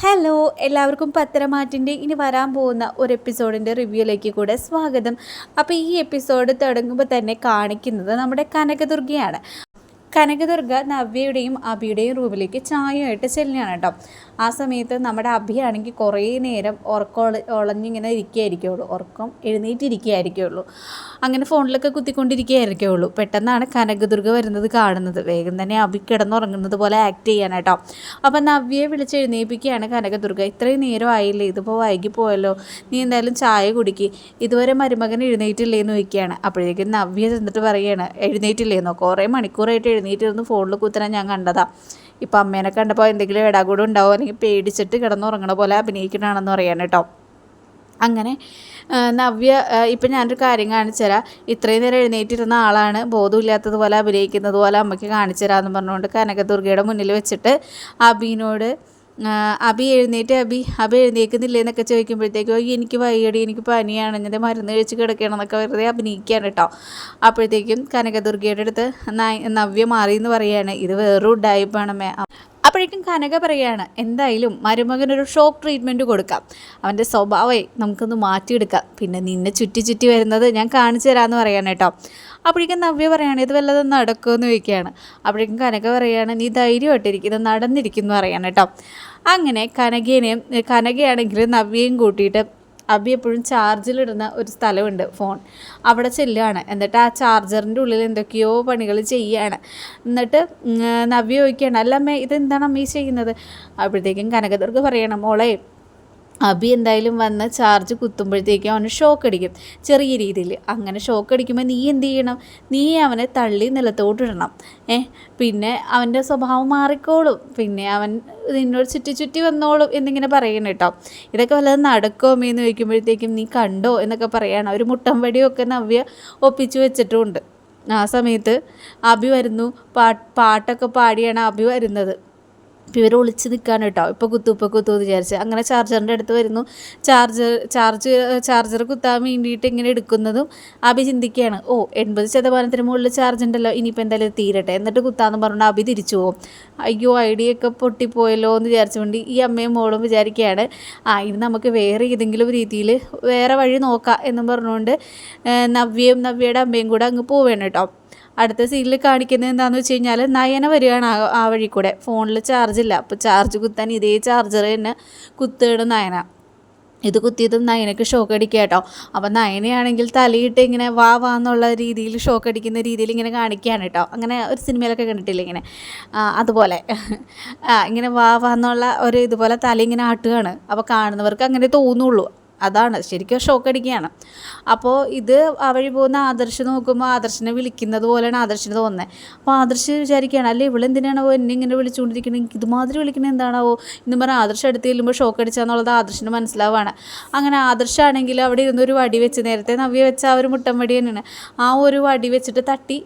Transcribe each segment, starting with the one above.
Hello എല്ലാവർക്കും പത്തരമാറ്റിന്റെ ഇനി വരാൻ പോകുന്ന ഒരു എപ്പിസോഡിന്റെ റിവ്യൂയിലേക്ക് കൂടെ സ്വാഗതം. അപ്പോൾ ഈ എപ്പിസോഡ് തുടങ്ങുമ്പോൾ തന്നെ കാണിക്കുന്നത് നമ്മുടെ കനകദുർഗയാണ്. കനകദുർഗ നവ്യയുടെയും അഭിയുടെയും റൂമിലേക്ക് ചായയായിട്ട് ചെല്ലുകയാണ് കേട്ടോ. ആ സമയത്ത് നമ്മുടെ അഭിയാണെങ്കിൽ കുറേ നേരം ഉറക്കം ഉളഞ്ഞിങ്ങനെ ഇരിക്കുകയായിരിക്കുള്ളൂ. ഉറക്കം എഴുന്നേറ്റിരിക്കുകയായിരിക്കുള്ളൂ. അങ്ങനെ ഫോണിലൊക്കെ കുത്തിക്കൊണ്ടിരിക്കുകയായിരിക്കുള്ളൂ. പെട്ടെന്നാണ് കനകദുർഗ വരുന്നത് കാണുന്നത്. വേഗം തന്നെ അഭി കിടന്നുറങ്ങുന്നത് പോലെ ആക്ട് ചെയ്യാൻ കേട്ടോ. അപ്പം നവ്യയെ വിളിച്ച് എഴുന്നേപ്പിക്കുകയാണ് കനകദുർഗ. ഇത്രയും നേരം ആയില്ലേ? ഇതിപ്പോൾ വൈകി പോയല്ലോ. നീ എന്തായാലും ചായ കുടിക്ക്. ഇതുവരെ മരുമകൻ എഴുന്നേറ്റില്ലേന്ന് ചോദിക്കുകയാണ്. അപ്പോഴേക്കും നവ്യ ചെന്നിട്ട് പറയുകയാണ് എഴുന്നേറ്റില്ലേന്നോ? കുറേ മണിക്കൂറായിട്ട് എഴുന്നേറ്റിരുന്ന് ഫോണിൽ കുത്തനെ ഞാൻ കണ്ടതാ. ഇപ്പം അമ്മേനെ കണ്ടപ്പോൾ എന്തെങ്കിലും ഇടാകൂടെ ഉണ്ടാവും? അല്ലെങ്കിൽ പേടിച്ചിട്ട് കിടന്നുറങ്ങണ പോലെ അഭിനയിക്കണമെന്ന് പറയാൻ കേട്ടോ അങ്ങനെ നവ്യ ഇപ്പം ഞാനൊരു കാര്യം കാണിച്ചു തരാം ഇത്രയും നേരം എഴുന്നേറ്റിരുന്ന ആളാണ്. ബോധമില്ലാത്തതുപോലെ അഭിനയിക്കുന്നത് പോലെ അമ്മയ്ക്ക് കാണിച്ചു തരാമെന്ന് പറഞ്ഞുകൊണ്ട് കനകദുർഗയുടെ മുന്നിൽ വെച്ചിട്ട് അബീനോട് അബി എഴുന്നേറ്റ് അബി അബി എഴുന്നേൽക്കുന്നില്ലേ എന്നൊക്കെ ചോദിക്കുമ്പോഴത്തേക്കും "അയ്യോ, എനിക്ക് വയ്യടി എനിക്ക് പനിയാണ് ഞാൻ മരുന്ന് കഴിച്ച് കിടക്കണം എന്നൊക്കെ വെറുതെ അഭിനയിക്കുകയാണ് കേട്ടോ. അപ്പോഴത്തേക്കും കനകദുർഗയുടെ അടുത്ത് നവ്യ മാറി എന്ന് പറയുകയാണ്. ഇത് വേറൊരു ഉഡായിപ്പാണ് മേ അപ്പോഴേക്കും കനക പറയുകയാണ് എന്തായാലും മരുമകനൊരു ഷോക്ക് ട്രീറ്റ്മെന്റ് കൊടുക്കാം. അവന്റെ സ്വഭാവമേ നമുക്കൊന്ന് മാറ്റിയെടുക്കാം. പിന്നെ നിന്നെ ചുറ്റി ചുറ്റി വരുന്നത് ഞാൻ കാണിച്ചു തരാമെന്ന് പറയാണ് കേട്ടോ. അപ്പോഴേക്കും നവ്യ പറയാണ് ഇത് വല്ലതും നടക്കുമെന്ന് ചോദിക്കുകയാണ്. അപ്പോഴേക്കും കനക പറയാണ് നീ ധൈര്യമായിട്ടിരിക്കുന്നത് നടന്നിരിക്കുന്നു പറയാണ് കേട്ടോ. അങ്ങനെ കനകേനെയും കനകയാണെങ്കിൽ നവ്യയും കൂട്ടിയിട്ട് അബി എപ്പോഴും ചാർജിലിടുന്ന ഒരു സ്ഥലമുണ്ട് ഫോൺ അവിടെ ചെല്ലുകയാണ്. എന്നിട്ട് ആ ചാർജറിന്റെ ഉള്ളിൽ എന്തൊക്കെയോ പണികൾ ചെയ്യുകയാണ്. എന്നിട്ട് നവ്യ ചോദിക്കുകയാണ് അല്ല അമ്മേ ഇതെന്താണ് അമ്മീ ചെയ്യുന്നത്? അപ്പോഴത്തേക്കും കനകദുർഗ പറയണം മോളെ അബി എന്തായാലും വന്ന് ചാർജ് കുത്തുമ്പോഴത്തേക്കും അവന് ഷോക്ക് അടിക്കും. ചെറിയ രീതിയിൽ. അങ്ങനെ ഷോക്ക് അടിക്കുമ്പോൾ നീ എന്ത് ചെയ്യണം? നീ അവനെ തള്ളി നിലത്തോട്ടിടണം ഏ? പിന്നെ അവന്റെ സ്വഭാവം മാറിക്കോളും. പിന്നെ അവൻ നിന്നോട് ചുറ്റി ചുറ്റി വന്നോളും എന്നിങ്ങനെ പറയണം കേട്ടോ. ഇതൊക്കെ വല്ലതും നടക്കോ എന്ന് ചോദിക്കുമ്പോഴത്തേക്കും നീ കണ്ടോ എന്നൊക്കെ പറയണം. ഒരു മുട്ടം വടിയൊക്കെ നവ്യ ഒപ്പിച്ചു വെച്ചിട്ടുമുണ്ട് ആ സമയത്ത് അബി വരുന്നു. പാട്ട് പാട്ടൊക്കെ പാടിയാണ് അബി വരുന്നത്. ഇവർ ഒളിച്ച് നിൽക്കാണ് കേട്ടോ. ഇപ്പോൾ കുത്തു ഇപ്പോൾ കുത്തു വിചാരിച്ച്. അങ്ങനെ ചാർജറിന്റെ അടുത്ത് വരുന്നു. ചാർജർ ചാർജ് ചാർജർ കുത്താൻ വേണ്ടിയിട്ട് ഇങ്ങനെ എടുക്കുന്നതും അബി ചിന്തിക്കുകയാണ്. ഓ എൺപത് ശതമാനത്തിന് മുകളിൽ ചാർജ് ഉണ്ടല്ലോ. ഇനിയിപ്പോൾ എന്തായാലും തീരട്ടെ. എന്നിട്ട് കുത്താന്ന് പറഞ്ഞാൽ അബി തിരിച്ചു പോകും. അയ്യോ ഐഡിയൊക്കെ പൊട്ടിപ്പോയല്ലോ എന്ന് വിചാരിച്ചുകൊണ്ട് ഈ അമ്മയും മോളും വിചാരിക്കുകയാണ്. ആ ഇത് നമുക്ക് വേറെ ഏതെങ്കിലും രീതിയിൽ വേറെ വഴി നോക്കാം എന്നും പറഞ്ഞുകൊണ്ട് നവ്യയും നവ്യയുടെ അമ്മയും കൂടെ അങ്ങ് പോവുകയാണ് കേട്ടോ. അടുത്ത സീനിൽ കാണിക്കുന്നത് എന്താണെന്ന് വെച്ച് കഴിഞ്ഞാൽ നയന വരികയാണ് ആ വഴി കൂടെ. ഫോണിൽ ചാർജില്ല അപ്പോൾ ചാർജ് കുത്താൻ ഇതേ ചാർജർ തന്നെ കുത്തുകയാണ് നയന. ഇത് കുത്തിയതും നയനക്ക് ഷോക്ക് അടിക്കുക കേട്ടോ. അപ്പം നയനയാണെങ്കിൽ തലയിട്ട് ഇങ്ങനെ വാ വാ എന്നുള്ള രീതിയിൽ ഷോക്ക് അടിക്കുന്ന രീതിയിൽ ഇങ്ങനെ കാണിക്കുകയാണ് കേട്ടോ. അങ്ങനെ ഒരു സിനിമയിലൊക്കെ കണ്ടിട്ടില്ല ഇങ്ങനെ? അതുപോലെ. ഇങ്ങനെ വാ വാ എന്നുള്ള ഒരു ഇതുപോലെ തല ഇങ്ങനെ ആട്ടുകയാണ്. അപ്പോൾ കാണുന്നവർക്ക് അങ്ങനെ തോന്നുള്ളൂ. അതാണ് ശരിക്കും ഷോക്ക് അടിക്കുകയാണ് അപ്പോൾ ഇത് ആ വഴി പോകുന്ന ആദർശ് നോക്കുമ്പോൾ ആദർശിനെ വിളിക്കുന്നത് പോലെയാണ് ആദർശിന് തോന്നുന്നത് അപ്പോൾ ആദർശ് വിചാരിക്കുകയാണ് അല്ലേ ഇവളെന്തിനാണോ എന്നെ ഇങ്ങനെ വിളിച്ചുകൊണ്ടിരിക്കുന്നത് എനിക്ക് ഇതുമാതിരി വിളിക്കുന്നത് എന്താണാവോ? എന്ന് പറഞ്ഞാൽ ആദർശ് അടുത്ത് ചെല്ലുമ്പോൾ ഷോക്ക് അടിച്ചാന്നുള്ളത് ആദർശിന് മനസ്സിലാവുകയാണ് അങ്ങനെ ആദർശാണെങ്കിൽ അവിടെ ഇരുന്ന് ഒരു വടി വെച്ച് നേരത്തെ നവ്യ വെച്ച ആ ഒരു മുട്ടൻ വടി തന്നെയാണ്. ആ ഒരു വടി വെച്ചിട്ട് തട്ടി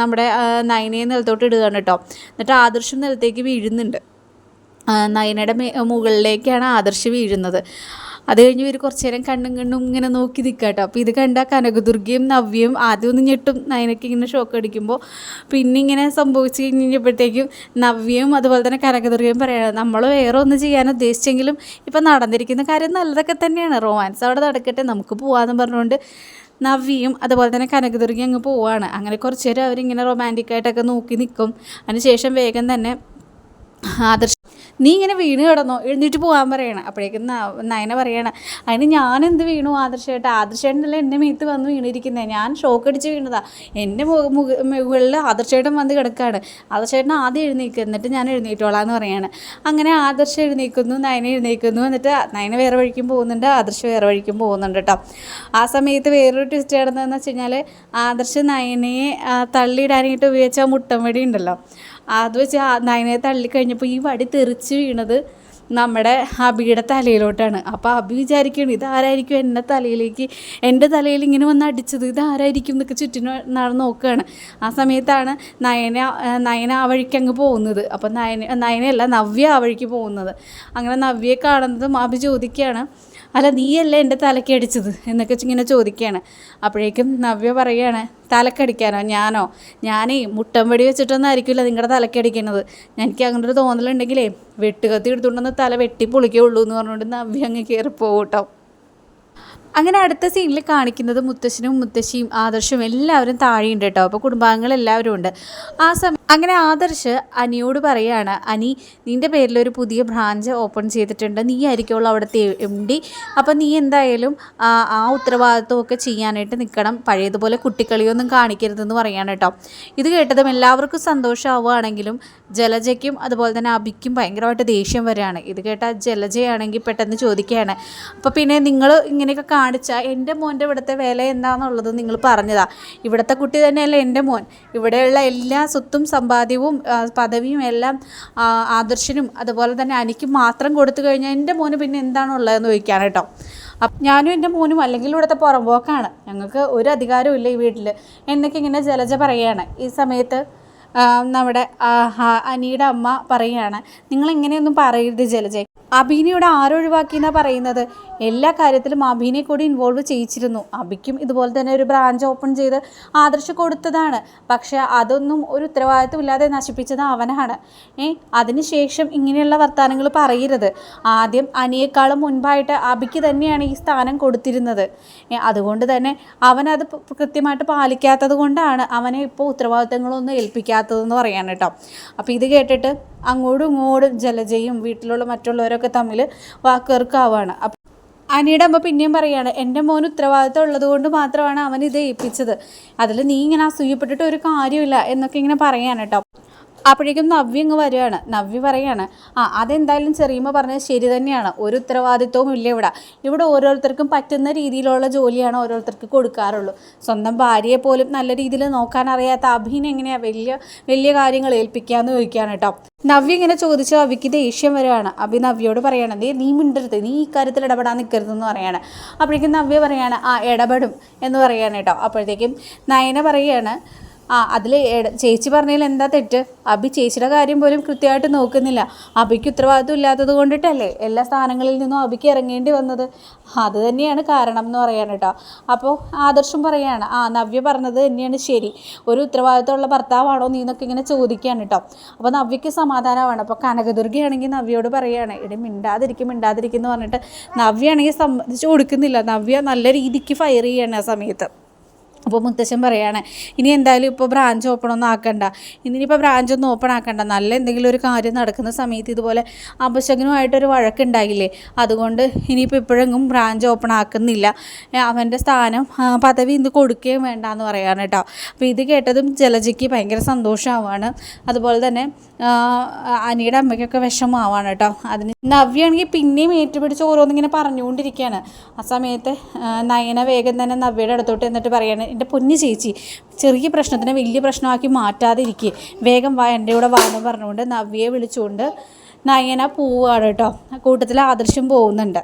നമ്മുടെ നയനയെ നിലത്തോട്ട് ഇടുകയാണ് കേട്ടോ. എന്നിട്ട് ആദർശം നിലത്തേക്ക് വീഴുന്നുണ്ട്. നയനയുടെ മുകളിലേക്കാണ് ആദർശ് വീഴുന്നത്. അത് കഴിഞ്ഞ് ഇവർ കുറച്ച് നേരം കണ്ണും കണ്ണും ഇങ്ങനെ നോക്കി നിൽക്കുക കേട്ടോ അപ്പോൾ ഇത് കണ്ട കനകദുർഗയും നവ്യയും ആദ്യം ഒന്ന് ഞെട്ടും നയനയ്ക്ക് ഇങ്ങനെ ഷോക്ക് അടിക്കുമ്പോൾ പിന്നെ ഇങ്ങനെ സംഭവിച്ചു കഴിഞ്ഞപ്പോഴത്തേക്കും നവ്യയും അതുപോലെ തന്നെ കനകദുർഗയും പറയണം നമ്മൾ വേറെ ഒന്ന് ചെയ്യാൻ ഉദ്ദേശിച്ചെങ്കിലും ഇപ്പം നടന്നിരിക്കുന്ന കാര്യം നല്ലതൊക്കെ തന്നെയാണ്. റൊമാൻസ് അവിടെ നടക്കട്ടെ നമുക്ക് പോവാമെന്ന് പറഞ്ഞുകൊണ്ട് നവ്യയും അതുപോലെ തന്നെ കനകദുർഗയും അങ്ങ് പോവാണ്. അങ്ങനെ കുറച്ച് നേരം അവരിങ്ങനെ റൊമാന്റിക്കായിട്ടൊക്കെ നോക്കി നിൽക്കും അതിനുശേഷം വേഗം തന്നെ ആദർശ് നീ ഇങ്ങനെ വീണ് കിടന്നോ? എഴുന്നേറ്റ് പോകാൻ പറയണം. അപ്പോഴേക്കും നയന പറയണം അതിന് ഞാൻ വീണു ആദർശേട്ട? ആദർശേട്ടനല്ല എന്റെ മേത്ത് വന്ന് വീണിരിക്കുന്നത് ഞാൻ ഷോക്ക് അടിച്ച് വീണതാ. എന്റെ മുകളിൽ ആദർശേട്ടൻ വന്ന് കിടക്കുകയാണ് ആദർശേട്ടൻ ആദ്യം എഴുന്നേൽക്കുക എന്നിട്ട് ഞാൻ എഴുന്നേറ്റോളാം എന്ന് പറയാണ്. അങ്ങനെ ആദർശം എഴുന്നേൽക്കുന്നു നയന എഴുന്നേൽക്കുന്നു എന്നിട്ട് നയന വേറെ വഴിക്കും പോകുന്നുണ്ട്. ആദർശ് വേറെ വഴിക്കും പോകുന്നുണ്ട് കേട്ടോ ആ സമയത്ത് വേറൊരു ട്വിസ്റ്റ് കിടന്നതെന്ന് വെച്ച് കഴിഞ്ഞാൽ ആദർശ് നയനയെ തള്ളിയിടാനായിട്ട് ഉപയോഗിച്ച മുട്ടൻ വടി ഉണ്ടല്ലോ. അത് വെച്ച് നയനയെ തള്ളിക്കഴിഞ്ഞപ്പോൾ ഈ വടി തെറിച്ച് വീണത് നമ്മുടെ അബിയുടെ തലയിലോട്ടാണ്. അപ്പോൾ അബി വിചാരിക്കുകയാണ് ഇതാരായിരിക്കും എന്റെ തലയിലേക്ക് എന്റെ തലയിൽ ഇങ്ങനെ വന്ന് അടിച്ചത്? ഇതാരായിരിക്കും എന്നൊക്കെ ചുറ്റിന് നടന്ന് നോക്കുകയാണ് ആ സമയത്താണ് നയന നയന ആ വഴിക്ക് അങ്ങ് പോകുന്നത്. അപ്പോൾ നയന നയനയല്ല നവ്യ ആ വഴിക്ക് പോകുന്നത്. അങ്ങനെ നവ്യയെ കാണുന്നതും അബി ചോദിക്കുകയാണ് അല്ല നീയല്ലേ എന്റെ തലയ്ക്ക് അടിച്ചത്? എന്നൊക്കെ ഇങ്ങനെ ചോദിക്കുകയാണ്. അപ്പോഴേക്കും നവ്യ പറയുകയാണ് തലക്കടിക്കാനോ ഞാനോ? ഞാനേ മുട്ടമ്പടി വെച്ചിട്ടൊന്നും ആയിരിക്കില്ല നിങ്ങളുടെ തലക്കടിക്കുന്നത്. എനിക്ക് അങ്ങനെ ഒരു തോന്നലുണ്ടെങ്കിലേ വെട്ടുകത്തി എടുത്തുകൊണ്ടൊന്ന് തല വെട്ടി പൊളിക്കുള്ളൂ എന്ന് പറഞ്ഞുകൊണ്ട് നവ്യ അങ്ങ് കയറി പോകട്ടോ അങ്ങനെ അടുത്ത സീനിൽ കാണിക്കുന്നത് മുത്തശ്ശനും മുത്തശ്ശിയും ആദർശും എല്ലാവരും താഴെയുണ്ട് കേട്ടോ അപ്പോൾ കുടുംബാംഗങ്ങൾ എല്ലാവരും ഉണ്ട്. ആ സമയം അങ്ങനെ ആദർശ് അനിയോട് പറയാണ് അനി നിന്റെ പേരിൽ ഒരു പുതിയ ബ്രാഞ്ച് ഓപ്പൺ ചെയ്തിട്ടുണ്ട്. നീ ആയിരിക്കുള്ളൂ അവിടുത്തെ എം ഡി അപ്പോൾ നീ എന്തായാലും ആ ആ ഉത്തരവാദിത്വമൊക്കെ ചെയ്യാനായിട്ട് നിൽക്കണം പഴയതുപോലെ കുട്ടിക്കളിയൊന്നും കാണിക്കരുതെന്ന് പറയാണ് കേട്ടോ ഇത് കേട്ടതും എല്ലാവർക്കും സന്തോഷമാവുകയാണെങ്കിലും ജലജയ്ക്കും അതുപോലെ തന്നെ അബിക്കും ഭയങ്കരമായിട്ട് ദേഷ്യം വരികയാണ്. ഇത് കേട്ടാൽ ജലജയാണെങ്കിൽ പെട്ടെന്ന് ചോദിക്കുകയാണ് അപ്പോൾ പിന്നെ നിങ്ങൾ ഇങ്ങനെയൊക്കെ കാണിച്ചാൽ എന്റെ മോന്റെ ഇവിടുത്തെ വില എന്താണെന്നുള്ളത് നിങ്ങൾ പറഞ്ഞതാ. ഇവിടുത്തെ കുട്ടി തന്നെയല്ല എന്റെ മോൻ. ഇവിടെയുള്ള എല്ലാ സ്വത്തും സമ്പാദ്യവും പദവിയും എല്ലാം ആദർശനും അതുപോലെ തന്നെ അനിക്ക് മാത്രം കൊടുത്തു കഴിഞ്ഞാൽ എന്റെ മോന് പിന്നെ എന്താണുള്ളതെന്ന് ചോദിക്കാൻ കേട്ടോ. അപ്പം ഞാനും എന്റെ മോനും അല്ലെങ്കിൽ ഇവിടുത്തെ പുറമ്പോക്കാണ് ഞങ്ങൾക്ക് ഒരു അധികാരവും ഇല്ല ഈ വീട്ടിൽ എന്നൊക്കെ ഇങ്ങനെ ജലജ പറയുകയാണ് ഈ സമയത്ത് നമ്മുടെ അനിയുടെ അമ്മ പറയുകയാണ് നിങ്ങൾ ഇങ്ങനെയൊന്നും പറയരുത് ജലജ. അബീനെ ആരൊഴിവാക്കി എന്നാണ് പറയുന്നത്. എല്ലാ കാര്യത്തിലും അബീനെ കൂടി ഇൻവോൾവ് ചെയ്യിച്ചിരുന്നു. അബിക്കും ഇതുപോലെ തന്നെ ഒരു ബ്രാഞ്ച് ഓപ്പൺ ചെയ്ത് ആദർശ് കൊടുത്തതാണ്. പക്ഷേ അതൊന്നും ഒരു ഉത്തരവാദിത്വം ഇല്ലാതെ നശിപ്പിച്ചത് അവനാണ്. ഏ അതിനുശേഷം ഇങ്ങനെയുള്ള വർത്തമാനങ്ങൾ പറയരുത്. ആദ്യം അനിയേക്കാളും മുൻപായിട്ട് അബിക്ക് തന്നെയാണ് ഈ സ്ഥാനം കൊടുത്തിരുന്നത്. അതുകൊണ്ട് തന്നെ അവനത് കൃത്യമായിട്ട് പാലിക്കാത്തത് കൊണ്ടാണ് അവനെ ഇപ്പോൾ ഉത്തരവാദിത്തങ്ങളൊന്നും ഏൽപ്പിക്കാത്തതെന്ന് പറയാൻ കേട്ടോ. അപ്പോൾ ഇത് കേട്ടിട്ട് അങ്ങോട്ടും ഇങ്ങോട്ടും ജലജയും വീട്ടിലുള്ള മറ്റുള്ളവരൊക്കെ തമ്മിൽ വാക്കേർക്കാവാണ് അപ്പം അനിയുടെ അമ്മ പിന്നെയും പറയാണ് എന്റെ മോൻ ഉത്തരവാദിത്തം ഉള്ളത് കൊണ്ട് മാത്രമാണ് അവൻ ഇത് ഏൽപ്പിച്ചത്. അതിൽ നീ ഇങ്ങനെ അസൂയപ്പെട്ടിട്ട് ഒരു കാര്യമില്ല എന്നൊക്കെ ഇങ്ങനെ പറയാണ് കേട്ടോ. അപ്പോഴേക്കും നവ്യ അങ്ങ് വരികയാണ്. നവ്യ പറയാണ് ആ അതെന്തായാലും ചെറിയമ്മ പറഞ്ഞത് ശരി തന്നെയാണ്. ഒരു ഉത്തരവാദിത്വവും ഇല്ല ഇവിടെ. ഇവിടെ ഓരോരുത്തർക്കും പറ്റുന്ന രീതിയിലുള്ള ജോലിയാണ് ഓരോരുത്തർക്ക് കൊടുക്കാറുള്ളൂ. സ്വന്തം ഭാര്യയെ പോലും നല്ല രീതിയിൽ നോക്കാൻ അറിയാത്ത അഭിനെ എങ്ങനെയാണ് വലിയ വലിയ കാര്യങ്ങൾ ഏൽപ്പിക്കാന്ന് ചോദിക്കുകയാണ് കേട്ടോ. നവ്യ ഇങ്ങനെ ചോദിച്ചു അവിക്ക് ദേഷ്യം വരികയാണ്. അഭി നവ്യോട് പറയണം നീ നീ മിണ്ടരുത്. നീ ഈ കാര്യത്തിൽ ഇടപെടാൻ നിൽക്കരുതെന്ന് പറയാണ്. അപ്പോഴേക്കും നവ്യ പറയാണ് ആ ഇടപെടും എന്ന് പറയാണ് കേട്ടോ. അപ്പോഴത്തേക്കും നയന പറയുകയാണ് ആ അതിൽ ചേച്ചി പറഞ്ഞതിൽ എന്താ തെറ്റ്? അബി ചേച്ചിയുടെ കാര്യം പോലും കൃത്യമായിട്ട് നോക്കുന്നില്ല. അബിക്ക് ഉത്തരവാദിത്വം ഇല്ലാത്തത് കൊണ്ടിട്ടല്ലേ എല്ലാ സ്ഥാനങ്ങളിൽ നിന്നും അബിക്ക് ഇറങ്ങേണ്ടി വന്നത്? അത് തന്നെയാണ് കാരണം എന്ന് പറയാൻ കേട്ടോ. അപ്പോൾ ആദർശം പറയാണ് ആ നവ്യ പറഞ്ഞത് തന്നെയാണ് ശരി. ഒരു ഉത്തരവാദിത്തമുള്ള ഭർത്താവാണോ നീ എന്നൊക്കെ ഇങ്ങനെ ചോദിക്കുകയാണ് കേട്ടോ. അപ്പോൾ നവ്യക്ക് സമാധാനമാണ്. അപ്പോൾ കനകദുർഗയാണെങ്കിൽ നവ്യയോട് പറയുകയാണ് ഇടി മിണ്ടാതിരിക്കും മിണ്ടാതിരിക്കും എന്ന് പറഞ്ഞിട്ട് നവ്യാണെങ്കിൽ സമ്മതിച്ച് കൊടുക്കുന്നില്ല. നവ്യ നല്ല രീതിക്ക് ഫയർ ചെയ്യുകയാണ് ആ സമയത്ത്. അപ്പോൾ മുത്തശ്ശൻ പറയാണ് ഇനി എന്തായാലും ഇപ്പോൾ ബ്രാഞ്ച് ഓപ്പൺ ഒന്നും ആക്കണ്ട. ഇനിയിപ്പോൾ ബ്രാഞ്ച് ഒന്നും ഓപ്പൺ ആക്കണ്ട. നല്ല എന്തെങ്കിലും ഒരു കാര്യം നടക്കുന്ന സമയത്ത് ഇതുപോലെ അപശകനുമായിട്ടൊരു വഴക്കുണ്ടായില്ലേ? അതുകൊണ്ട് ഇനിയിപ്പോൾ ഇപ്പോഴെങ്കിലും ബ്രാഞ്ച് ഓപ്പൺ ആക്കുന്നില്ല. അവന്റെ സ്ഥാനം പദവി ഇന്ന് കൊടുക്കുകയും വേണ്ട എന്ന് പറയാണ് കേട്ടോ. അപ്പോൾ ഇത് കേട്ടതും ജലജയ്ക്ക് ഭയങ്കര സന്തോഷമാവാണ്. അതുപോലെ തന്നെ അനിയുടെ അമ്മയ്ക്കൊക്കെ വിഷമമാവാണ് കേട്ടോ. അതിന് നവ്യാണെങ്കിൽ പിന്നെയും ഏറ്റുപിടിച്ച് ഓരോന്നിങ്ങനെ പറഞ്ഞുകൊണ്ടിരിക്കുകയാണ്. ആ സമയത്ത് നയന വേഗം തന്നെ നവ്യയുടെ അടുത്തോട്ട് എന്നിട്ട് പറയാണ് എന്റെ പൊന്നു ചേച്ചി ചെറിയ പ്രശ്നത്തിനെ വലിയ പ്രശ്നമാക്കി മാറ്റാതെ ഇരിക്കുക വേഗം വാ എന്റെ കൂടെ വാ എന്ന് പറഞ്ഞുകൊണ്ട് നവ്യയെ വിളിച്ചുകൊണ്ട് നയന പോവുകയാണ് കേട്ടോ. കൂട്ടത്തിൽ ആദർശം പോകുന്നുണ്ട്.